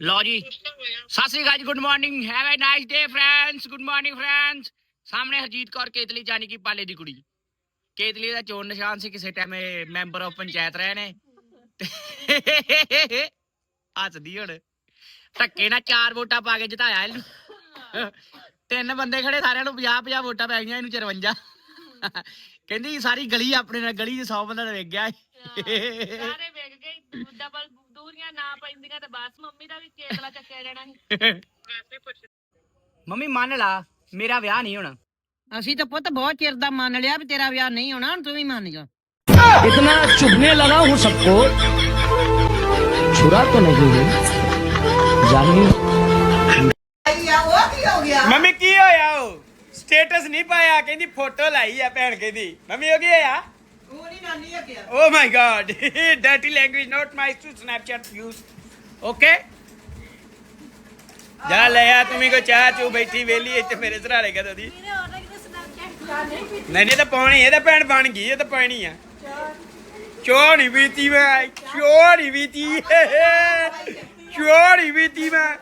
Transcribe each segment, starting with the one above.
ਲਓ ji. Sat Sri Akal good morning have a nice day friends good morning friends ਸਾਹਮਣੇ ਹਰਜੀਤ ਕੌਰ ਕੇਤਲੀ ਜਾਨੀ ਕਿ ਪਾਲੇ ਦੀ ਕੁੜੀ। ਕੇਤਲੀ ਦਾ ਚੋਣ ਨਿਸ਼ਾਨ ਸੀ, ਕਿਸੇ ਟਾਈਮ ਮੈਂਬਰ ਆਫ ਪੰਚਾਇਤ ਰਹੇ ਨੇ। ਹੱਸਦੀ ਹੁਣ। ਧੱਕੇ ਨਾਲ ਚਾਰ ਵੋਟਾਂ ਪਾ ਕੇ ਜਿਤਾਇਆ ਇਹਨੂੰ। ਤਿੰਨ ਬੰਦੇ ਖੜੇ, ਸਾਰਿਆਂ ਨੂੰ 50 50 ਵੋਟਾਂ ਪੈ ਗਈਆਂ, ਇਹਨੂੰ 54 ਕਹਿੰਦੀ ਸਾਰੀ ਗਲੀ ਆਪਣੇ ਨਾਲ, ਗਲੀ 'ਚ 100 ਬੰਦਾ ਤਾਂ ਵੇਖ ਗਿਆ। ਸਾਰੇ ਵੇਖ ਗਏ ਡਬਲ ਦੂਰੀਆਂ ਨਾ ਪੈਂਦੀਆਂ ਤੇ ਬਸ ਮੰਮੀ ਦਾ ਵੀ ਕੇਤਲਾ ਚੱਕਿਆ ਜਾਣਾ ਸੀ ਮੰਮੀ ਮੰਨ ਲਾ ਮੇਰਾ ਵਿਆਹ ਨਹੀਂ ਹੋਣਾ ਅਸੀਂ ਤਾਂ ਪੁੱਤ ਬਹੁਤ ਚਿਰ ਦਾ ਮੰਨ ਲਿਆ ਵੀ ਤੇਰਾ ਵਿਆਹ ਨਹੀਂ ਹੋਣਾ ਹੁਣ ਤੂੰ ਵੀ ਮੰਨ ਜਾ इतना चुभने लगा हूँ सबको छुरा तो नहीं है जानिए ਮੰਮੀ ਕੀ ਹੋਇਆ ਉਹ ਸਟੇਟਸ ਨਹੀਂ ਪਾਇਆ ਕਹਿੰਦੀ ਫੋਟੋ ਲਾਈ ਆ ਭੈਣ ਕਹਿੰਦੀ ਮੰਮੀ ਉਹ ਕੀ ਹੋਇਆ ਉਹ ਨਹੀਂ ਨਾਨੀ ਆ। ਗਿਆ ਓ my god dirty language not my to Snapchat use okay ਜਾ ਲੈ ਆ ਤੁਮੀ ਕੋ ਚਾਹ ਚੂ ਬੈਠੀ ਵੇਲੀ ਇੱਥੇ ਮੇਰੇ ਸਰਾਲੇ ਕਦੋਂ ਦੀ ਨਹੀਂ ਨਹੀਂ ਇਹ ਤਾਂ ਪਾਣੀ ਇਹ ਤਾਂ ਭੈਣ ਬਣ ਗਈ ਇਹ ਤਾਂ ਪਾਣੀ ਆ। ਚੋ ਨਹੀਂ ਬੀਤੀ ਮੈਂ ਚੋ ਨਹੀਂ ਬੀਤੀ। ਚੋ ਨਹੀਂ ਬੀਤੀ ਮੈਂ।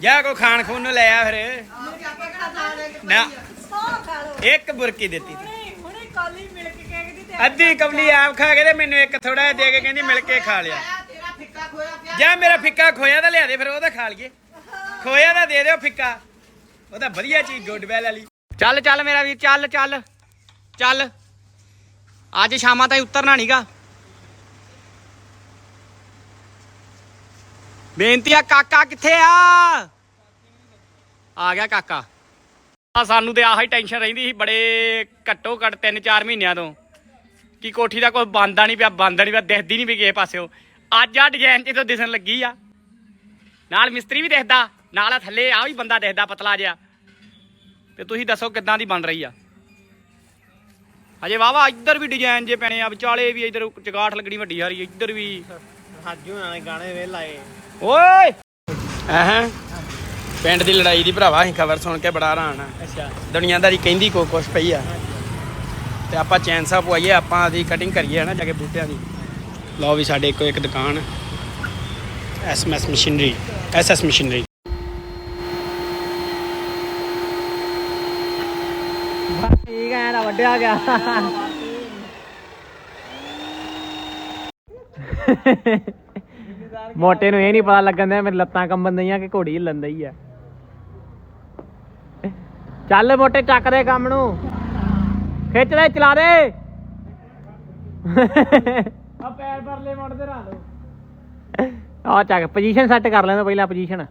ਜਾ ਕੋ ਖਾਣ ਖੂਨ ਨੂੰ ਲੈ ਆ ਫਿਰ। ਨਾ। ਇੱਕ ਬੁਰਕੀ ਦਿੱਤੀ ਕਾਲੀ ਮਿਲ ਕੇ ਕਹਿੰਦੀ ਤੇ ਅੱਧੀ ਕਵਲੀ ਆਪ ਖਾ ਕੇ ਤੇ ਮੈਨੂੰ ਇੱਕ ਥੋੜਾ ਜਿਹਾ ਦੇ ਕੇ ਕਹਿੰਦੀ ਮਿਲ ਕੇ ਖਾ ਲਿਆ। ਜਾਂ ਮੇਰਾ ਫਿੱਕਾ ਖੋਇਆ ਤਾਂ ਲਿਆ ਦੇ ਫਿਰ ਉਹਦਾ ਖਾ ਲਈਏ। ਖੋਇਆ ਦਾ ਦੇ ਦਿਓ ਫਿੱਕਾ। ਉਹਦਾ ਵਧੀਆ ਚੀਜ਼ ਗੁੱਡਵੈਲ ਵਾਲੀ। ਚੱਲ ਚੱਲ ਮੇਰਾ ਵੀਰ ਚੱਲ ਚੱਲ। ਚੱਲ। ਅੱਜ ਸ਼ਾਮਾਂ ਤਾਈਂ ਉਤਰਨਾ ਨਹੀਂਗਾ ਬੇਨਤੀ ਆ ਕਾਕਾ ਕਿੱਥੇ ਆ? ਆ ਗਿਆ ਕਾਕਾ। ਆ ਸਾਨੂੰ ਤੇ ਆਹੀ ਟੈਨਸ਼ਨ ਰਹਿੰਦੀ ਸੀ ਬੜੇ ਘੱਟੋ ਘੱਟ 3-4 ਮਹੀਨਿਆਂ ਤੋਂ ਕਿ ਕੋਠੀ ਦਾ ਕੋਈ ਬੰਦਾ ਨਹੀਂ ਪਿਆ ਬੰਦਾ ਨਹੀਂ ਪਿਆ ਦਿਖਦੀ ਨਹੀਂ ਵੀ ਕਿਸੇ ਪਾਸਿਓ। ਅੱਜ ਆ ਡਿਜ਼ਾਈਨ ਤੋਂ ਦਿਸਣ ਲੱਗੀ ਆ। ਨਾਲ ਮਿਸਤਰੀ ਵੀ ਦਿਖਦਾ ਨਾਲ ਆ ਥੱਲੇ ਆ ਵੀ ਬੰਦਾ ਦਿਖਦਾ ਪਤਲਾ ਜਿਹਾ। ਤੇ ਤੁਸੀਂ ਦੱਸੋ ਕਿੱਦਾਂ ਦੀ ਬਣ ਰਹੀ ਆ? ਅਜੇ ਵਾਵਾ ਇੱਧਰ ਵੀ ਡਿਜ਼ਾਈਨ ਜੇ ਪੈਣੇ ਆ ਵਿਚਾਲੇ ਵੀ ਇੱਧਰ ਚਗਾਠ ਲੱਗਣੀ ਵੱਡੀ ਹਾਰੀ ਇੱਧਰ ਵੀ। ਹਾਜੂ ਨਾਲੇ ਗਾਣੇ ਵੇ ਲਾਏ। ਓਏ! ਹਾਂ? ਪਿੰਡ ਦੀ ਲੜਾਈ ਦੀ ਭਰਾਵਾ ਅਸੀਂ ਖਬਰ ਸੁਣ ਕੇ ਬੜਾ ਹੈਰਾਨ ਆ। ਅੱਛਾ। ਦੁਨੀਆਦਾਰੀ ਕਹਿੰਦੀ ਕੋ ਕੁਛ ਪਈ ਆ। ਤੇ ਆਪਾਂ ਚੈਨ ਸਾਹਿਬ ਪਵਾਈਏ ਆਪਾਂ ਦੀ ਕਟਿੰਗ ਕਰੀਏ ਨਾ ਜਾ ਕੇ ਬੂਟਿਆਂ ਦੀ। ਲਓ ਵੀ ਸਾਡੇ ਇੱਕੋ ਇੱਕ ਦੁਕਾਨ। ਐਸਐਮਐਸ ਮਸ਼ੀਨਰੀ ਐਸਐਸ ਮਸ਼ੀਨਰੀ ਠੀਕ ਐ ਨਾ ਵੱਡਿਆ ਗਿਆ। ਮੋਟੇ ਨੂੰ ਇਹ ਨਹੀਂ ਪਤਾ ਲੱਗਣ ਦਿਆ ਮੇਰੀ ਲੱਤਾਂ ਕੰਬਣ ਦਈਆਂ ਕਿ ਘੋੜੀ ਹਿੱਲਣ ਦਈ ਆ। ਚੱਲ ਮੋਟੇ ਚੱਕ ਦੇ ਕੰਮ ਨੂੰ। ਖਿੱਚ ਲੈ ਚਲਾ ਦੇ। ਆ ਪੈਰ ਪਰਲੇ ਮੁੜਦੇ ਰਾਂ ਲੋ ਆ ਚੱਕ ਪੋਜੀਸ਼ਨ ਸੈੱਟ ਕਰ ਲੈਂਦਾ ਪਹਿਲਾਂ ਪੋਜੀਸ਼ਨ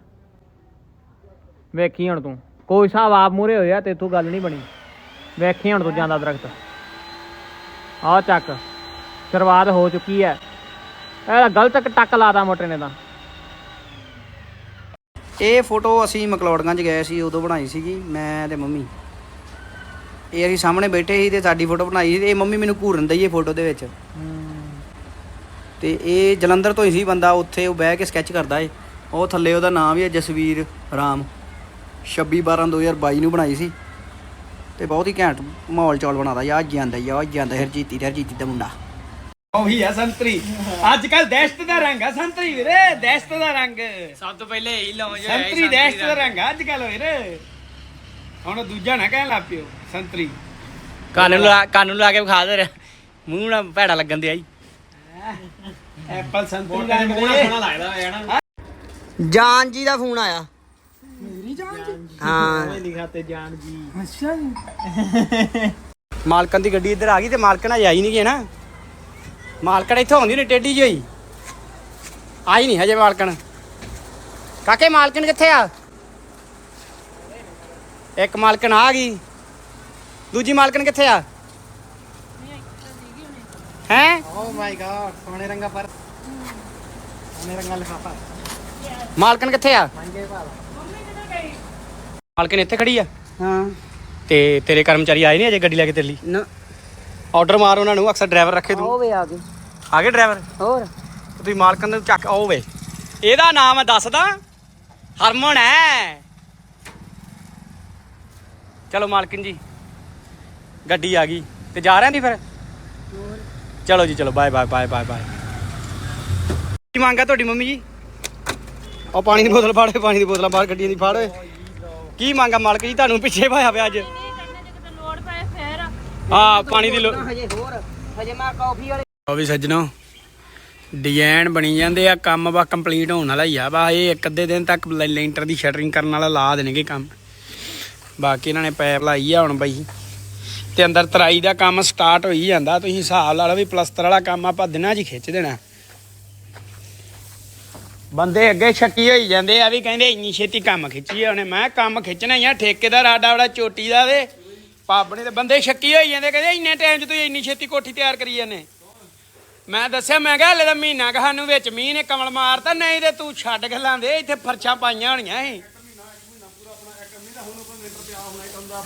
ਵੇਖੀ ਹੁਣ ਤੂੰ। ਕੋਈ ਹਿਸਾਬ ਆਪ ਮੂਰੇ ਹੋਇਆ ਤੇ ਤੂੰ ਗੱਲ ਨਹੀਂ ਬਣੀ। ਵੇਖੀ ਹੁਣ ਤੂੰ ਜਾਂਦਾ ਦਰਖਤ। ਆ ਚੱਕ ਸ਼ੁਰੂਆਤ ਹੋ ਚੁੱਕੀ ਹੈ। ਇਹ ਗਲਤ ਟੱਕ ਲਾਦਾ ਮੋਟਰ ਨੇ ਤਾਂ। ਇਹ ਫੋਟੋ ਅਸੀਂ ਮਕਲੌੜਗੰਜ ਗਏ ਸੀ, ਉਦੋਂ ਬਣਾਈ ਸੀਗੀ, ਮੈਂ ਤੇ ਮੰਮੀ। ਇਹ ਅਸੀਂ ਸਾਹਮਣੇ ਬੈਠੇ ਸੀ ਤੇ ਸਾਡੀ ਫੋਟੋ ਬਣਾਈ ਸੀ ਤੇ ਇਹ ਮੰਮੀ ਮੈਨੂੰ ਘੂਰਨ ਦਈ ਇਹ ਫੋਟੋ ਦੇ ਵਿੱਚ। ਤੇ ਇਹ ਜਲੰਧਰ ਤੋਂ ਹੀ ਸੀ ਬੰਦਾ, ਉੱਥੇ ਉਹ ਬਹਿ ਕੇ ਸਕੈਚ ਕਰਦਾ ਏ। ਉਹ ਥੱਲੇ ਉਹਦਾ ਨਾਮ ਵੀ ਹੈ ਜਸਵੀਰ ਰਾਮ। 26 12 2022 ਨੂੰ ਬਣਾਈ ਸੀ। ਤੇ ਬਹੁਤ ਹੀ ਘੈਂਟ ਮਾਹੌਲ ਚੌਲ ਬਣਾਦਾ ਯਾ ਜਾਂਦਾ ਯਾ ਜਾਂਦਾ ਹਰਜੀਤੀ ਤੇ ਹਰਜੀਤੀ ਦਾ ਮੁੰਡਾ। ਉਹੀ ਆ ਸੰਤਰੀ। ਅੱਜ ਕੱਲ ਦਹਿਸ਼ਤ ਦਾ ਰੰਗ ਆ ਸੰਤਰੀ ਵੀਰੇ ਦਹਿਸ਼ਤ ਦਾ ਰੰਗ। ਸਭ ਤੋਂ ਪਹਿਲੇ ਇਹੀ ਲਾਉਂਜ ਸੰਤਰੀ ਦਹਿਸ਼ਤ ਦਾ ਰੰਗ। ਆ ਅੱਜ ਕੱਲ ਵੀਰੇ। ਹੁਣ ਦੂਜਾ ਨਾ ਕਹਿਣ ਲੱਗ ਪਿਓ ਸੰਤਰੀ। ਕੰਨ ਨੂੰ ਲਾ ਕੰਨ ਨੂੰ ਲਾ ਕੇ ਵਿਖਾ ਦੇ ਮੂੰਹ ਨਾਲ ਭੈੜਾ ਲੱਗਣ ਦਿਆ ਜੀ। ਐਪਲ ਸੰਤਰੀ ਰੰਗ ਦੇ ਲੱਗਦਾ ਹੋਇਆ ਨਾ। ਜਾਨ ਜੀ ਦਾ ਫੋਨ ਆਇਆ। ਮੇਰੀ ਜਾਨ ਜੀ? ਹਾਂ। ਲਿਖਾ ਤੇ ਜਾਨ ਜੀ। ਮਾਲਕਨ ਦੀ ਗੱਡੀ ਇੱਧਰ ਆ ਗਈ ਤੇ ਮਾਲਕਨ ਅਜੇ ਆਈ ਨਹੀਂ ਗਈ ਨਾ। ਮਾਲਕਨ ਇੱਥੋਂ ਆਉਂਦੀ ਨੇ ਟੇਢੀ ਜਿਹੀ। ਹੋਈ ਆਈ ਨਹੀਂ ਹਜੇ ਮਾਲਕਨ ਕਾਕੇ ਮਾਲਕਨ ਕਿੱਥੇ ਆ? ਇੱਕ ਮਾਲਕਨ ਆ ਗਈ। ਦੂਜੀ ਮਾਲਕਨ ਕਿੱਥੇ ਆ? ਹੈ? ਓ ਮਾਈ ਗॉड ਸੋਨੇ ਰੰਗਾ ਪਰ। ਸੋਨੇ ਰੰਗਾ ਲਿਖਾਪਾ ਮਾਲਕਨ ਕਿੱਥੇ ਆ? ਮੰਗੇ ਭਾਲ ਮਾਲਕਨ ਇੱਥੇ ਖੜੀ ਆ। ਹਾਂ। ਤੇ ਤੇਰੇ ਕਰਮਚਾਰੀ ਆਏ ਨਹੀਂ ਅਜੇ ਗੱਡੀ ਲੈ ਕੇ ਤੇਰੇ ਲਈ? ਨਾ। ਆਰਡਰ ਮਾਰ ਉਹਨਾਂ ਨੂੰ ਅਕਸਰ ਡਰਾਈਵਰ ਰੱਖੇ ਤੂੰ। ਉਹ ਵੇ ਆ ਗਏ। ਆ ਗਏ ਡਰਾਈਵਰ ਹੋਰ। ਤੇ ਤੁਸੀਂ ਮਾਲਕਨ ਨੂੰ ਚੱਕ ਆਓ ਵੇ। ਇਹਦਾ ਨਾਮ ਮੈਂ ਦੱਸਦਾ। ਹਰਮਨ ਹੈ। ਚਲੋ ਮਾਲਕਨ ਜੀ ਗੱਡੀ ਆ ਗਈ। ਤੇ ਜਾ ਰਹੇ ਦੀ ਫਿਰ? ਚਲੋ ਜੀ ਚਲੋ bye bye bye bye bye ਕੀ ਮੰਗਾ ਤੁਹਾਡੀ ਮੰਮੀ ਜੀ? ਉਹ ਪਾਣੀ ਦੀ ਬੋਤਲ ਫੜ ਪਾਣੀ ਦੀ ਬੋਤਲਾਂ ਬਾਹਰ ਗੱਡੀਆਂ ਦੀ ਫੜ। ਓਏ ਕੀ ਮੰਗਾ ਮਾਲਕ ਜੀ ਤੁਹਾਨੂੰ ਪਿੱਛੇ ਪਾਇਆ ਪਿਆ ਅੱਜ? ਨਹੀਂ ਕਰਨਾ ਜੇ ਕਿਤੇ ਲੋੜ ਪਏ ਫੇਰ। ਹਾਂ ਪਾਣੀ ਦੀ ਲੋ ਹਜੇ ਹੋਰ ਹਜੇ ਮੈਂ ਕਾਫੀ ਵਾਲੇ ਉਹ ਵੀ ਸੱਜਣੋ ਡਿਜ਼ਾਈਨ ਬਣੀ ਜਾਂਦੇ ਆ, ਕੰਮ ਵਾ ਕੰਪਲੀਟ ਹੋਣ ਵਾਲਾ ਹੀ ਆ। ਬਾ ਇਹ ਇੱਕ ਅੱਧੇ ਦਿਨ ਤੱਕ ਲੈ- ਲੈਂਟਰ ਦੀ ਸ਼ਟਰਿੰਗ ਕਰਨ ਵਾਲਾ ਲਾ ਦੇਣਗੇ ਕੰਮ। ਬਾਕੀ ਇਹਨਾਂ ਨੇ ਪੈਪ ਲਾਈ ਆ ਹੁਣ ਬਈ। ਤੇ ਅੰਦਰ ਤਰਾਈ ਦਾ ਕੰਮ ਸਟਾਰਟ ਹੋਈ ਜਾਂਦਾ। ਤੁਸੀਂ ਹਿਸਾਬ ਲਾ ਲਓ ਵੀ ਪਲਸਤਰ ਵਾਲਾ ਕੰਮ ਆਪਾਂ ਦਿਨਾਂ 'ਚ ਖਿੱਚ ਦੇਣਾ। ਬੰਦੇ ਅੱਗੇ ਛੱਕੀ ਹੋਈ ਜਾਂਦੇ ਆ ਵੀ ਕਹਿੰਦੇ ਇੰਨੀ ਛੇਤੀ ਕੰਮ ਖਿੱਚੀ ਉਹਨੇ। ਮੈਂ ਕਿਹਾ ਕੰਮ ਖਿੱਚਣਾ ਹੀ ਆ, ਠੇਕੇਦਾਰ ਆਡਾ ਵਾਲਾ ਚੋਟੀ ਦਾ ਵੇ। ਪਾਬਣੇ ਦੇ ਬੰਦੇ ਛੱਕੀ ਹੋਈ ਜਾਂਦੇ, ਕਹਿੰਦੇ ਇੰਨੇ ਟਾਈਮ 'ਚ ਤੁਸੀਂ ਇੰਨੀ ਛੇਤੀ ਕੋਠੀ ਤਿਆਰ ਕਰੀ ਜਾਂਦੇ। ਮੈਂ ਦੱਸਿਆ, ਮੈਂ ਕਿਹਾ ਹਲੇ ਤਾਂ ਮਹੀਨਾ ਕਾ ਸਾਨੂੰ ਵਿੱਚ ਮੀਂਹ ਨੇ ਕਮਲ ਮਾਰਤਾ ਨਹੀਂ ਤੇ ਤੂੰ ਛੱਡ ਗੱਲਾਂ ਦੇ ਇੱਥੇ ਫਰਸ਼ਾਂ ਪਾਈਆਂ ਹੋਣੀਆਂ ਸੀ।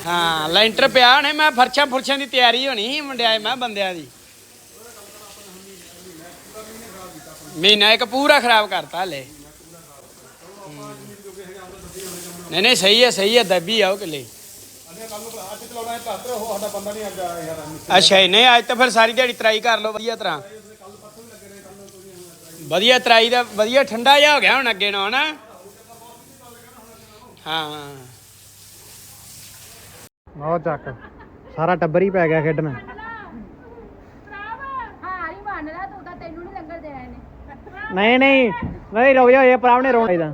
ਹਾਂ, ਲੈਂਟਰ ਪਿਆ ਹੋਣੇ, ਮੈਂ ਫਰਸ਼ਾਂ ਫੁਰਸ਼ਾਂ ਦੀ ਤਿਆਰੀ ਹੋਣੀ ਸੀ ਮੁੰਡਿਆਂ ਮੈਂ ਬੰਦਿਆਂ ਦੀ। ਮਹੀਨਾ ਇੱਕ ਪੂਰਾ ਖਰਾਬ ਕਰਤਾ ਹਲੇ। ਨਹੀਂ ਨਹੀਂ, ਸਹੀ ਹੈ ਸਹੀ ਹੈ, ਦੱਬੀ ਆਓ ਕਿਲੇ। ਅੱਛਾ, ਨਹੀਂ, ਅੱਜ ਤਾਂ ਫਿਰ ਸਾਰੀ ਦਿਹਾੜੀ ਤਰਾਈ ਕਰ ਲਓ, ਵਧੀਆ ਤਰ੍ਹਾਂ। ਵਧੀਆ ਤਰਾਈ ਦਾ ਵਧੀਆ ਠੰਡਾ ਜਿਹਾ ਹੋ ਗਿਆ ਹੁਣ ਅੱਗੇ ਨਾ। ਹਨਾ ਹਾਂ। ਉਹ ਚੱਕ। ਸਾਰਾ ਟੱਬਰ ਹੀ ਪੈ ਗਿਆ ਖੇਡਣ। ਹਾਰ ਹੀ ਮੰਨਦਾ ਤੂੰ ਤਾਂ ਤੈਨੂੰ ਨਹੀਂ ਨਹੀਂ। ਨਹੀਂ ਨਹੀਂ ਰੁਕ ਜਾ ਇਹ ਪ੍ਰਾਵਣੇ ਰੋਣ ਇਹਦਾ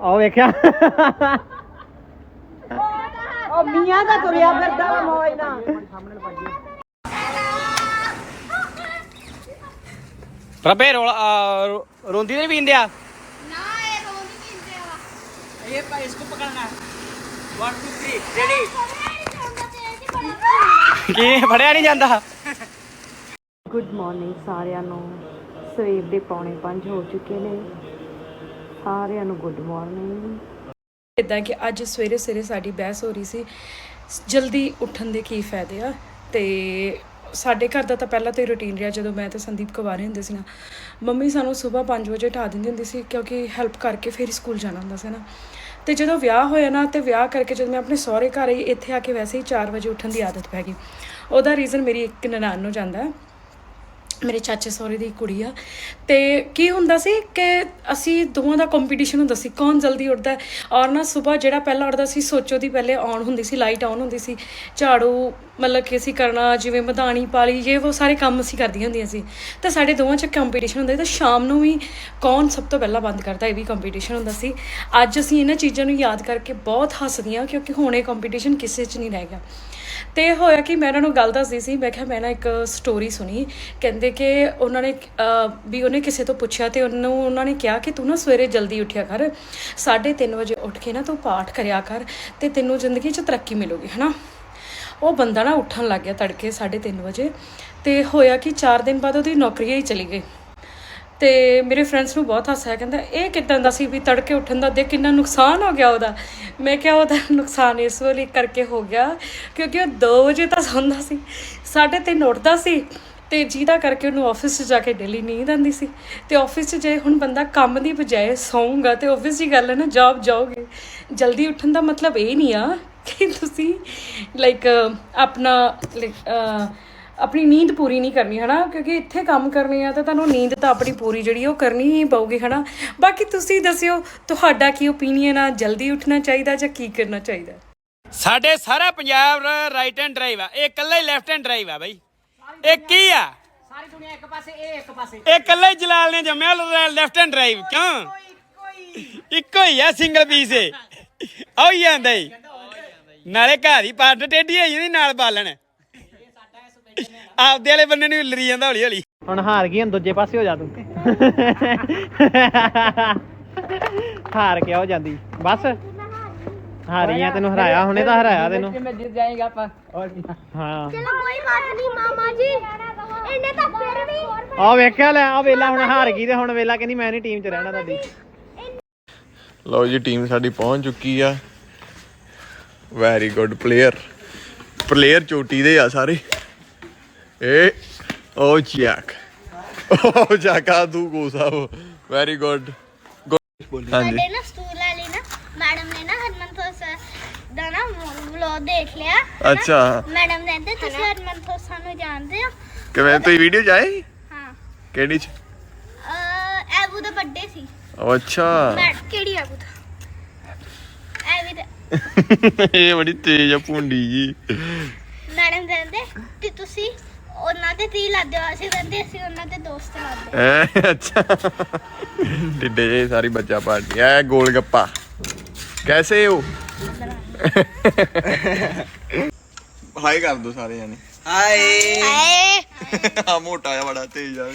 ਉਹ ਵੇਖਿਆ। ਉਹ ਮੀਆਂ ਦਾ ਤੁਰਿਆ ਫਿਰਦਾ ਮੌਜ ਨਾਲ। ਪ੍ਰਭੇ ਰੋਲ ਆ, ਰੋ- ਰੋਂਦੀ ਨਹੀਂ ਪੀਂਦੇ ਆ? ਕੀ ਫੜਿਆ ਨਹੀਂ ਜਾਂਦਾ? ਗੁੱਡ ਮਾਰਨਿੰਗ ਸਾਰਿਆਂ ਨੂੰ। ਸਵੇਰ ਦੇ ਪੌਣੇ 5 ਹੋ ਚੁੱਕੇ ਨੇ। ਸਾਰਿਆਂ ਨੂੰ ਗੁੱਡ ਮਾਰਨਿੰਗ ਇਦਾਂ ਕਿ ਅੱਜ ਸਵੇਰੇ ਸਵੇਰੇ ਸਾਡੀ ਬਹਿਸ ਹੋ ਰਹੀ ਸੀ। ਜਲਦੀ ਉੱਠਣ ਦੇ ਕੀ ਫਾਇਦੇ ਆ? ਤੇ ਸਾਡੇ ਘਰ ਦਾ ਤਾਂ ਪਹਿਲਾਂ ਤੋਂ ਹੀ ਰੁਟੀਨ ਰਿਹਾ, ਜਦੋਂ ਮੈਂ ਤੇ ਸੰਦੀਪ ਕੁਵਾਰੇ ਹੁੰਦੇ ਸੀ ਨਾ। ਮੰਮੀ ਸਾਨੂੰ ਸਵੇਰ 5 ਵਜੇ ਉਠਾ ਦਿੰਦੀ ਹੁੰਦੀ ਸੀ, ਕਿਉਂਕਿ ਹੈਲਪ ਕਰਕੇ ਫਿਰ ਸਕੂਲ ਜਾਣਾ ਹੁੰਦਾ ਸੀ ਨਾ। ਤੇ ਜਦੋਂ ਵਿਆਹ ਹੋਇਆ ਨਾ, ਤੇ ਵਿਆਹ ਕਰਕੇ ਜਦੋਂ ਮੈਂ ਆਪਣੇ ਸਹੁਰੇ ਘਰ ਆਈ, ਇੱਥੇ ਆ ਕੇ ਵੈਸੇ ਹੀ 4 ਵਜੇ ਉੱਠਣ ਦੀ ਆਦਤ ਪੈ ਗਈ। ਉਹਦਾ ਰੀਜ਼ਨ ਮੇਰੀ ਇੱਕ ਨਨਾਣ ਨੂੰ ਜਾਂਦਾ। ਹੈ ਮੇਰੇ ਚਾਚੇ ਸਹੁਰੇ ਦੀ ਕੁੜੀ ਆ। ਤੇ ਕੀ ਹੁੰਦਾ ਸੀ ਕਿ ਅਸੀਂ ਦੋਵਾਂ ਦਾ ਕੰਪੀਟੀਸ਼ਨ ਹੁੰਦਾ ਸੀ, ਕੌਣ ਜਲਦੀ ਉੱਠਦਾ ਹੈ। ਔਰ ਨਾ ਸਵੇਰ ਜਿਹੜਾ ਪਹਿਲਾਂ ਉੱਠਦਾ ਸੀ, ਸੋਚੋ ਦੀ ਪਹਿਲੇ ਆਨ ਹੁੰਦੀ ਸੀ ਲਾਈਟ ਆਨ ਹੁੰਦੀ ਸੀ। ਝਾੜੂ ਮਤਲਬ ਕਿ ਅਸੀਂ ਕਰਨਾ, ਜਿਵੇਂ ਮਧਾਣੀ, ਪਾਲੀ ਇਹ ਉਹ ਸਾਰੇ ਕੰਮ ਅਸੀਂ ਕਰਦੀਆਂ ਹੁੰਦੀਆਂ ਸੀ। ਤਾਂ ਸਾਡੇ ਦੋਵਾਂ 'ਚ ਕੰਪੀਟੀਸ਼ਨ ਹੁੰਦਾ ਸੀ, ਤਾਂ ਸ਼ਾਮ ਨੂੰ ਵੀ ਕੌਣ ਸਭ ਤੋਂ ਪਹਿਲਾਂ ਬੰਦ ਕਰਦਾ, ਇਹ ਵੀ ਕੰਪੀਟੀਸ਼ਨ ਹੁੰਦਾ ਸੀ। ਅੱਜ ਅਸੀਂ ਇਹਨਾਂ ਚੀਜ਼ਾਂ ਨੂੰ ਯਾਦ ਕਰਕੇ ਬਹੁਤ ਹੱਸਦੀਆਂ ਕਿਉਂਕਿ ਹੁਣ ਇਹ ਕੰਪੀਟੀਸ਼ਨ ਕਿਸੇ 'ਚ ਨਹੀਂ ਰਹਿ ਗਿਆ। ਤੇ ਹੋਇਆ ਕਿ ਮੈਂ ਉਹਨਾਂ ਨੂੰ ਗੱਲ ਦੱਸਦੀ ਸੀ, ਮੈਂ ਕਿਹਾ ਮੈਂ ਨਾ ਇੱਕ ਸਟੋਰੀ ਸੁਣੀ। ਕਹਿੰਦੇ ਕਿ ਉਹਨਾਂ ਨੇ ਵੀ ਉਹਨੇ ਕਿਸੇ ਤੋਂ ਪੁੱਛਿਆ ਤੇ ਉਹਨੂੰ, ਉਹਨਾਂ ਨੇ ਕਿਹਾ ਕਿ ਤੂੰ ਨਾ ਸਵੇਰੇ ਜਲਦੀ ਉੱਠਿਆ ਕਰ। 3:30 ਵਜੇ ਉੱਠ ਕੇ ਨਾ ਤੂੰ ਪਾਠ ਕਰਿਆ ਕਰ ਤੇ ਤੈਨੂੰ ਜ਼ਿੰਦਗੀ 'ਚ ਤਰੱਕੀ ਮਿਲੂਗੀ, ਹਨਾ? ਉਹ ਬੰਦਾ ਨਾ ਉੱਠਣ ਲੱਗ ਗਿਆ ਤੜਕੇ 3:30 ਵਜੇ ਤੇ ਹੋਇਆ ਕਿ 4 ਦਿਨ ਬਾਅਦ ਉਹਦੀ ਨੌਕਰੀ ਹੀ ਚਲੀ ਗਈ। ਤੇ ਮੇਰੇ ਫਰੈਂਡਸ ਨੂੰ ਬਹੁਤ ਹਾਸਾ ਆਇਆ ਕਹਿੰਦਾ ਇਹ ਕਿਦਾਂ ਦਾ ਸੀ ਵੀ ਤੜਕੇ ਉੱਠਣ ਦਾ ਦੇ ਕਿੰਨਾ ਨੁਕਸਾਨ ਹੋ ਗਿਆ ਉਹਦਾ? ਮੈਂ ਕਿਹਾ ਉਹਦਾ ਨੁਕਸਾਨ ਇਸ ਵੇਲੇ ਕਰਕੇ ਹੋ ਗਿਆ ਕਿਉਂਕਿ ਉਹ 2 ਵਜੇ ਤਾਂ ਸੌਂਦਾ ਸੀ 3:30 ਉੱਠਦਾ ਸੀ ਤੇ ਜਿਹਦਾ ਕਰਕੇ ਉਹਨੂੰ ਆਫਿਸ 'ਚ ਜਾ ਕੇ ਡੇਲੀ ਨੀਂਦ ਆਉਂਦੀ ਸੀ ਤੇ ਆਫਿਸ 'ਚ ਜੇ ਹੁਣ ਬੰਦਾ ਕੰਮ ਦੀ ਬਜਾਏ ਸੌਂਗਾ ਤੇ ਆਫਿਸ ਦੀ ਗੱਲ ਹੈ ਨਾ ਜੌਬ ਜਾਓਗੇ। ਜਲਦੀ ਉੱਠਣ ਦਾ ਮਤਲਬ ਇਹ ਨਹੀਂ ਆ ਕਿ ਤੁਸੀਂ ਲਾਈਕ ਆਪਣਾ like, ਆਪਣੀ ਨੀਂਦ ਪੂਰੀ ਨਹੀਂ ਕਰਨੀ ਹਨਾ? ਕਿਉਂਕਿ ਇੱਥੇ ਕੰਮ ਕਰਨੇ ਆ ਤਾਂ ਤੁਹਾਨੂੰ ਨੀਂਦ ਤਾਂ ਆਪਣੀ ਪੂਰੀ ਜਿਹੜੀ ਉਹ ਕਰਨੀ ਹੀ ਪਊਗੀ ਹਨਾ? ਬਾਕੀ ਤੁਸੀਂ ਦੱਸਿਓ ਤੁਹਾਡਾ ਕੀ ਓਪੀਨੀਅਨ ਆ? ਜਲਦੀ ਉੱਠਣਾ ਚਾਹੀਦਾ ਜਾਂ ਕੀ ਕਰਨਾ ਚਾਹੀਦਾ? ਸਾਡੇ ਸਾਰਾ ਪੰਜਾਬ ਰਾਈਟ ਹੈਂਡ ਡਰਾਈਵ ਆ। ਇਹ ਇਕੱਲਾ ਹੀ ਲੈਫਟ ਹੈਂਡ ਡਰਾਈਵ ਆ ਬਾਈ। ਇਹ ਕੀ ਆ? ਸਾਰੀ ਦੁਨੀਆ ਇੱਕ ਪਾਸੇ ਇਹ ਇੱਕ ਪਾਸੇ। ਇਹ ਇਕੱਲਾ ਹੀ ਜਲਾਲ ਨੇ ਜੰਮਿਆ ਲੈਫਟ ਹੈਂਡ ਡਰਾਈਵ ਕਿਉਂ? ਇੱਕੋ ਹੀ ਆ ਸਿੰਗਲ ਪੀਸ ਏ ਆਉ ਹੀ ਨਾਲੇ ਘਰ ਹੀ ਪੱਟ ਟੇਢੀ ਹੋਈ ਜਾਂਦੀ ਨਾਲ ਬਾਲਣ। ਆਪਦੇ ਵਾਲੇ ਬੰਨੇ ਨੂੰ ਲਰੀ ਜਾਂਦਾ ਹੌਲੀ ਹੌਲੀ। ਹੁਣ ਹਾਰ ਗਈ ਹੁਣ ਦੂਜੇ ਪਾਸੇ ਹੋ ਜਾ ਤੂੰ। ਹਾਰ ਕੇ ਹੋ ਜਾਂਦੀ। ਬਸ। ਹਾਰੀ ਆ ਤੈਨੂੰ ਹਰਾਇਆ ਹੁਣੇ ਤਾਂ ਹਰਾਇਆ ਤੈਨੂੰ। ਮੈਂ ਜਿੱਤ ਜਾਏਗਾ ਆਪਾਂ? ਹਾਂ। ਚਲੋ ਕੋਈ ਬਾਤ ਨਹੀਂ ਮਾਮਾ ਜੀ। ਇਹਨੇ ਤਾਂ ਫਿਰ ਵੀ ਆ ਵੇਖਿਆ ਲੈ ਆ ਵੇਲਾ ਹੁਣ ਹਾਰ ਗਈ ਤੇ ਹੁਣ ਵੇਲਾ ਕਹਿੰਦੀ ਮੈਂ ਨਹੀਂ ਟੀਮ 'ਚ ਰਹਿਣਾ ਤੁਹਾਡੀ। ਲਓ ਜੀ ਟੀਮ ਸਾਡੀ ਪਹੁੰਚ ਚੁੱਕੀ ਆ। ਵੈਰੀ ਗੁੱਡ ਪਲੇਅਰ ਪਲੇਅਰ ਚੋਟੀ ਦੇ ਆ ਸਾਰੇ। ਏ ਓ ਚੈਕ ਓ ਚਾਕਾ ਤੂੰ ਕੋ ਸਾਹਿਬ ਵੈਰੀ ਗੁੱਡ ਹਾਂਜੀ। ਸਾਡੇ ਨਾ ਸਕੂਲ ਵਾਲੀ ਨਾ ਮੈਡਮ ਨੇ ਨਾ ਸਰ ਦਾ ਨਾ ਵਲੌਗ ਦੇਖ ਲਿਆ। ਅੱਛਾ। ਮੈਡਮ ਕਹਿੰਦੇ ਤੁਸੀਂ ਹਰਮਨ ਨੂੰ ਜਾਣਦੇ ਹੋ। ਕਿਵੇਂ? ਤੁਸੀਂ ਵੀਡੀਓ ਚ ਆਏ? ਹਾਂ। ਕਿਹੜੀ ਚ? ਇਹ ਆਬੂ ਦਾ ਬਰਥਡੇ ਸੀ। ਅੱਛਾ। ਮੈਂ ਕਿਹੜੀ ਆਬੂ ਦਾ? ਐਵੇਂ ਤਾਂ ਇਹ ਬੜੀ ਤੇਜ਼ ਆ ਪੁੰਡੀ ਜੀ। ਮੈਡਮ ਕਹਿੰਦੇ ਕਿ ਤੁਸੀਂ ਉਹਨਾਂ ਦੇ ਤੀ ਲਾਦੇ ਹੋ ਅਸੀਂ ਕਹਿੰਦੇ ਅਸੀਂ ਉਹਨਾਂ ਦੇ ਦੋਸਤ ਲਾਦੇ ਐ ਅੱਛਾ। ਟਿੱਡੇ ਜੇ ਸਾਰੀ ਬੱਚਾ ਪਾਰਟੀ। ਐ ਗੋਲ ਗੱਪਾ। ਕੈਸੇ ਹੋ? ਹਾਈ ਕਰ ਦੋ ਸਾਰੇ ਜਾਨੇ ਹਾਏ। ਹਾਏ। ਆ ਮੋਟਾ ਬੜਾ ਤੇਜ਼ ਆ।